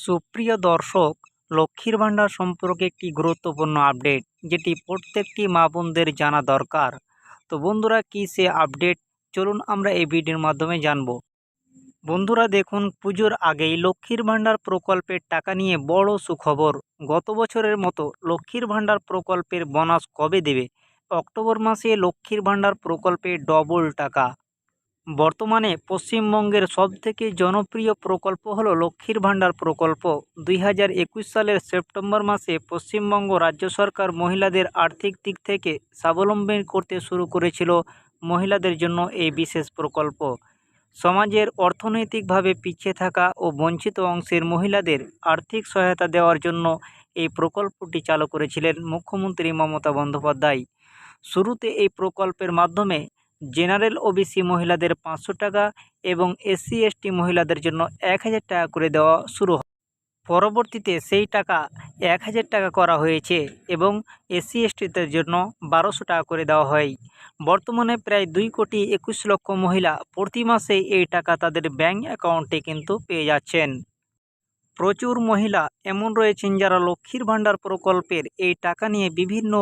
সুপ্রিয় দর্শক, লক্ষ্মীর ভাণ্ডার সম্পর্কে একটি গুরুত্বপূর্ণ আপডেট, যেটি প্রত্যেকটি মা বোনদের জানা দরকার। তো বন্ধুরা, কী সে আপডেট? চলুন আমরা এই ভিডিওর মাধ্যমে জানব। বন্ধুরা, দেখুন, পুজোর আগেই লক্ষ্মীর ভাণ্ডার প্রকল্পের টাকা নিয়ে বড় সুখবর। গত বছরের মতো লক্ষ্মীর ভাণ্ডার প্রকল্পের বোনাস কবে দেবে? অক্টোবর মাসে লক্ষ্মীর ভাণ্ডার প্রকল্পে ডবল টাকা। বর্তমানে পশ্চিমবঙ্গের সবথেকে জনপ্রিয় প্রকল্প হলো লক্ষ্মীর ভাণ্ডার প্রকল্প। দুই হাজার একুশ সালের সেপ্টেম্বর মাসে পশ্চিমবঙ্গ রাজ্য সরকার মহিলাদের আর্থিক দিক থেকে স্বাবলম্বী করতে শুরু করেছিল মহিলাদের জন্য এই বিশেষ প্রকল্প। সমাজের অর্থনৈতিকভাবে পিছিয়ে থাকা ও বঞ্চিত অংশের মহিলাদের আর্থিক সহায়তা দেওয়ার জন্য এই প্রকল্পটি চালু করেছিলেন মুখ্যমন্ত্রী মমতা বন্দ্যোপাধ্যায়। শুরুতে এই প্রকল্পের মাধ্যমে জেনারেল ওবিসি মহিলাদের পাঁচশো টাকা এবং এসসি এসটি মহিলাদের জন্য এক হাজার টাকা করে দেওয়া শুরু হয়। পরবর্তীতে সেই টাকা এক হাজার টাকা করা হয়েছে এবং এসসি এসটিদের জন্য বারোশো টাকা করে দেওয়া হয়। বর্তমানে প্রায় দুই কোটি একুশ লক্ষ মহিলা প্রতি মাসে এই টাকা তাদের ব্যাংক অ্যাকাউন্টে কিন্তু পেয়ে যাচ্ছেন। প্রচুর মহিলা এমন রয়েছেন যারা লক্ষ্মীর ভাণ্ডার প্রকল্পের এই টাকা নিয়ে বিভিন্ন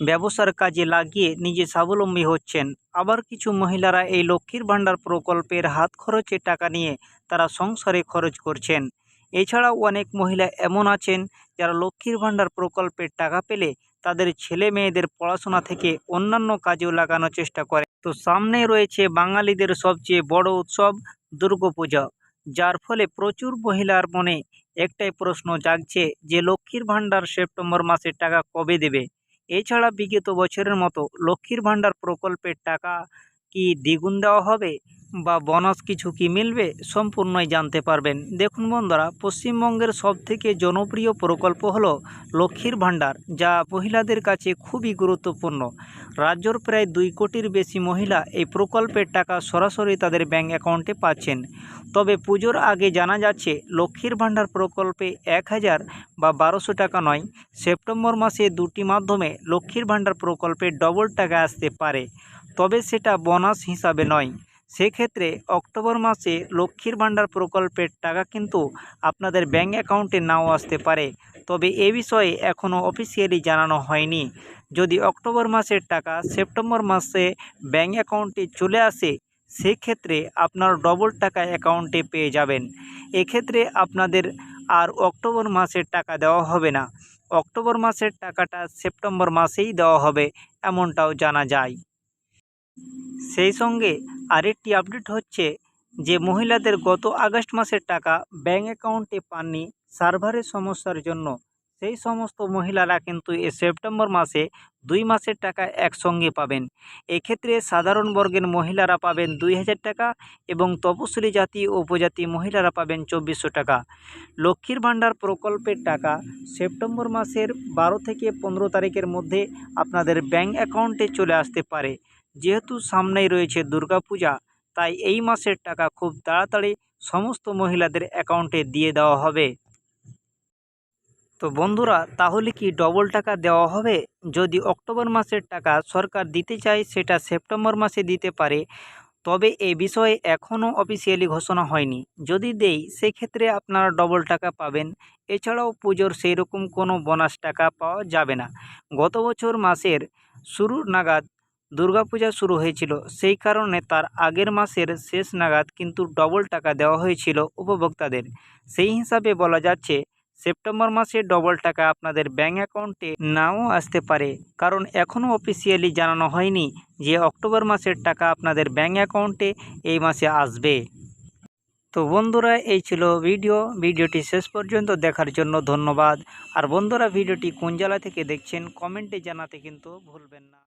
ব্যবসার কাজে লাগিয়ে নিজে স্বাবলম্বী হচ্ছেন। আবার কিছু মহিলারা এই লক্ষ্মীর ভাণ্ডার প্রকল্পের হাত খরচের টাকা নিয়ে তারা সংসারে খরচ করছেন। এছাড়াও অনেক মহিলা এমন আছেন যারা লক্ষ্মীর ভাণ্ডার প্রকল্পের টাকা পেলে তাদের ছেলে মেয়েদের পড়াশোনা থেকে অন্যান্য কাজেও লাগানোর চেষ্টা করে। তো সামনে রয়েছে বাঙালিদের সবচেয়ে বড় উৎসব দুর্গাপূজা, যার ফলে প্রচুর মহিলার মনে একটাই প্রশ্ন জাগছে যে লক্ষ্মীর ভাণ্ডার সেপ্টেম্বর মাসের টাকা কবে দেবে? এছাড়া বিগত বছরের মতো লক্ষ্মীর ভাণ্ডার প্রকল্পের টাকা কি দ্বিগুণ দেওয়া হবে? বা বোনাস কিছু কি মিলবে সম্পূর্ণই জানতে পারবেন। দেখুন বন্ধুরা, পশ্চিমবঙ্গের সবথেকে জনপ্রিয় প্রকল্প হলো লক্ষ্মীর ভাণ্ডার, যা মহিলাদের কাছে খুবই গুরুত্বপূর্ণ। রাজ্যর প্রায় দুই কোটির বেশি মহিলা এই প্রকল্পের টাকা সরাসরি তাদের ব্যাংক অ্যাকাউন্টে পাচ্ছেন। তবে পুজোর আগে জানা যাচ্ছে, লক্ষ্মীর ভাণ্ডার প্রকল্পে এক হাজার বা বারোশো টাকা নয়, সেপ্টেম্বর মাসে দুটি মাধ্যমে লক্ষ্মীর ভাণ্ডার প্রকল্পে ডবল টাকা আসতে পারে। তবে সেটা বোনাস হিসাবে নয়। সেক্ষেত্রে অক্টোবর মাসে লক্ষ্মীর ভাণ্ডার প্রকল্পের টাকা কিন্তু আপনাদের ব্যাঙ্ক অ্যাকাউন্টে নাও আসতে পারে। তবে এ বিষয়ে এখনও অফিসিয়ালি জানানো হয়নি। যদি অক্টোবর মাসের টাকা সেপ্টেম্বর মাসে ব্যাঙ্ক অ্যাকাউন্টে চলে আসে, সেক্ষেত্রে আপনার ডবল টাকা অ্যাকাউন্টে পেয়ে যাবেন। এক্ষেত্রে আপনাদের আর অক্টোবর মাসের টাকা দেওয়া হবে না। অক্টোবর মাসের টাকাটা সেপ্টেম্বর মাসেই দেওয়া হবে, এমনটাও জানা যায়। সেই সঙ্গে আরেকটি আপডেট হচ্ছে যে মহিলাদের গত আগস্ট মাসের টাকা ব্যাঙ্ক অ্যাকাউন্টে পাননি সার্ভারের সমস্যার জন্য। সেই সমস্ত মহিলারা কিন্তু এ সেপ্টেম্বর মাসে দুই মাসের টাকা একসঙ্গে পাবেন। এক্ষেত্রে সাধারণ বর্গের মহিলারা পাবেন দুই হাজার টাকা এবং তপশিলি জাতি ও উপজাতি মহিলারা পাবেন চব্বিশশো টাকা। লক্ষ্মীর ভাণ্ডার প্রকল্পের টাকা সেপ্টেম্বর মাসের বারো থেকে পনেরো তারিখের মধ্যে আপনাদের ব্যাঙ্ক অ্যাকাউন্টে চলে আসতে পারে। যেহেতু সামনেই রয়েছে দুর্গাপূজা তাই এই মাসের টাকা খুব তাড়াতাড়ি সমস্ত মহিলাদের অ্যাকাউন্টে দিয়ে দেওয়া হবে। তো বন্ধুরা, তাহলে কি ডবল টাকা দেওয়া হবে? যদি অক্টোবর মাসের টাকা সরকার দিতে চায়, সেটা সেপ্টেম্বর মাসে দিতে পারে। তবে এ বিষয়ে এখনও অফিসিয়ালি ঘোষণা হয়নি। যদি দেই, সেক্ষেত্রে আপনারা ডবল টাকা পাবেন। এছাড়াও পুজোর সেই রকম কোনো বোনাস টাকা পাওয়া যাবে না। গত বছর মাসের শুরু নাগাদ দুর্গাপূজা শুরু হয়েছিল। সেই কারণে তার আগের মাসের শেষ নাগাদ কিন্তু ডবল টাকা দেওয়া হয়েছিল উপভোক্তাদের। সেই হিসাবে বলা যাচ্ছে, সেপ্টেম্বর মাসে ডবল টাকা আপনাদের ব্যাঙ্ক অ্যাকাউন্টে নাও আসতে পারে। কারণ এখনও অফিসিয়ালি জানানো হয়নি যে অক্টোবর মাসের টাকা আপনাদের ব্যাঙ্ক অ্যাকাউন্টে এই মাসে আসবে। তো বন্ধুরা, এই ছিল ভিডিও। ভিডিওটি শেষ পর্যন্ত দেখার জন্য ধন্যবাদ। আর বন্ধুরা, ভিডিওটি কোন জেলা থেকে দেখছেন, কমেন্টে জানাতে কিন্তু ভুলবেন না।